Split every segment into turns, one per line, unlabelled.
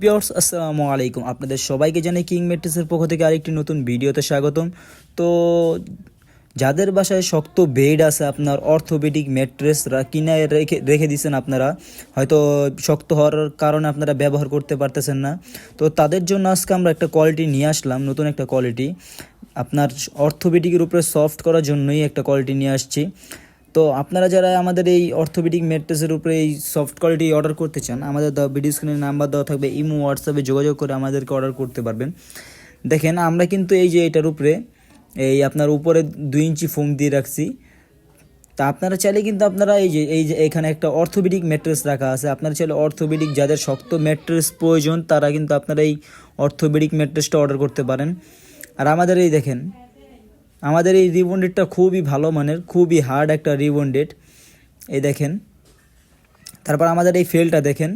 পিয়র্স আসসালামু আলাইকুম। আপনাদের সবাইকে জানাই কিং মেট্রেসের পক্ষ থেকে আরেকটি নতুন ভিডিওতে স্বাগতম। তো, যাদের বাসায় শক্ত বেড আছে, আপনার অর্থোপেডিক ম্যাট্রেস কিনে রেখে রেখে দিয়েছেন আপনারা, হয়তো শক্ত হওয়ার কারণে আপনারা ব্যবহার করতে পারতেছেন না। তো তাদের জন্য আজকে আমরা একটা কোয়ালিটি নিয়ে আসলাম, নতুন একটা কোয়ালিটি আপনার অর্থোপেডিকের উপরে সফট করার জন্যই একটা কোয়ালিটি নিয়ে আসছি। তো আপনারা যারা আমাদের এই অর্থোপেডিক ম্যাট্রেসের উপরে এই সফট কোয়ালিটি অর্ডার করতে চান, আমাদের ভিডিও স্ক্রিনে নাম্বার দেওয়া থাকবে, ইমো হোয়াটসঅ্যাপে যোগাযোগ করে আমাদেরকে অর্ডার করতে পারবেন। দেখেন, আমরা কিন্তু এই যে এটার উপরে এই আপনার উপরে দুই ইঞ্চি ফোম দিয়ে রাখছি। তা আপনারা চাইলে কিন্তু আপনারা এই যে এই যে এখানে একটা অর্থোপেডিক ম্যাট্রেস রাখা আছে। আপনারা চাইলে অর্থোপেডিক যাদের শক্ত ম্যাট্রেস প্রয়োজন, তারা কিন্তু আপনারা এই অর্থোপেডিক ম্যাট্রেসটা অর্ডার করতে পারেন। আর আমাদের এই দেখেন আমাদের এই রিবন্ডেডটা খুবই ভালো মানের, খুবই হার্ড একটা রিবন্ডেড। এই দেখেন। তারপর আমাদের এই ফেলটা দেখেন।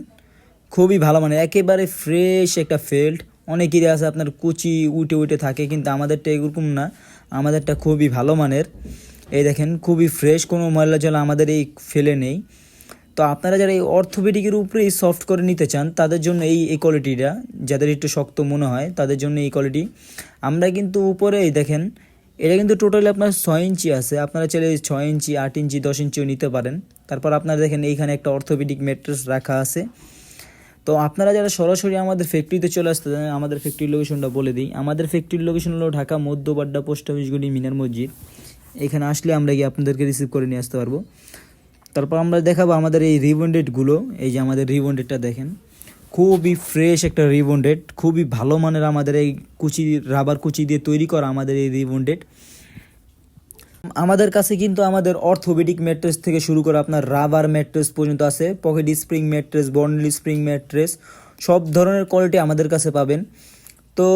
খুবই ভালো মানের, একেবারে ফ্রেশ একটা ফেল্ট অনেকেরই আছে আপনার, কুচি উঠে উঠে থাকে, কিন্তু আমাদেরটা এরকম না। আমাদেরটা খুবই ভালো মানের। এই দেখেন, খুবই ফ্রেশ কোনো ময়লা জল আমাদের এই ফেলে নেই। তো আপনারা যারা এই অর্থোপেডিকের উপরে এই সফট করে নিতে চান, তাদের জন্য এই এই কোয়ালিটিটা যাদের একটু শক্ত মনে হয়, তাদের জন্য এই কোয়ালিটি আমরা কিন্তু উপরে এই দেখেন এটা কিন্তু টোটালি আপনার ছয় ইঞ্চি আছে। আপনারা চাইলে ছয় ইঞ্চি আট ইঞ্চি দশ ইঞ্চিও নিতে পারেন। তারপর আপনারা দেখেন এইখানে একটা অর্থোপেডিক ম্যাট্রেস রাখা আছে। তো আপনারা যারা সরাসরি আমাদের ফ্যাক্টরিতে চলে আসতে চান, আমাদের ফ্যাক্টরির লোকেশনটা বলে দিই। আমাদের ফ্যাক্টরির লোকেশন হলো ঢাকা মধ্যবাড্ডা পোস্ট অফিসগুলি মিনার মসজিদ। এখানে আসলে আমরা গিয়ে আপনাদেরকে রিসিভ করে নিয়ে আসতে পারব। তারপর আমরা দেখাবো আমাদের এই রিবন্ডেডগুলো। এই যে আমাদের রিবন্ডেডটা দেখেন। খুবই ফ্রেশ একটা রিবন্ডেড খুবই ভালো মানের আমাদের এই কুচি রাবার কুচি দিয়ে তৈরি করা আমাদের এই রিবন্ডেড আমাদের কাছে কিন্তু আমাদের অর্থোপেডিক ম্যাট্রেস থেকে শুরু করে আপনার রাবার ম্যাট্রেস পর্যন্ত আছে pocket spring mattress bonnell spring mattress সব ধরনের কোয়ালিটি আমাদের কাছে পাবেন। তো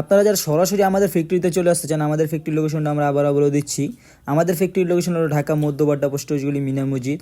আপনারা যারা সরাসরি আমাদের ফ্যাক্টরিতে চলে আসতে চান, আমাদের ফ্যাক্টরি লোকেশনটা আমরা আবার আবারও দিচ্ছি। আমাদের ফ্যাক্টরির লোকেশন হলো ঢাকা মধ্যবাড্ডা পোস্ট মিনা মসজিদ।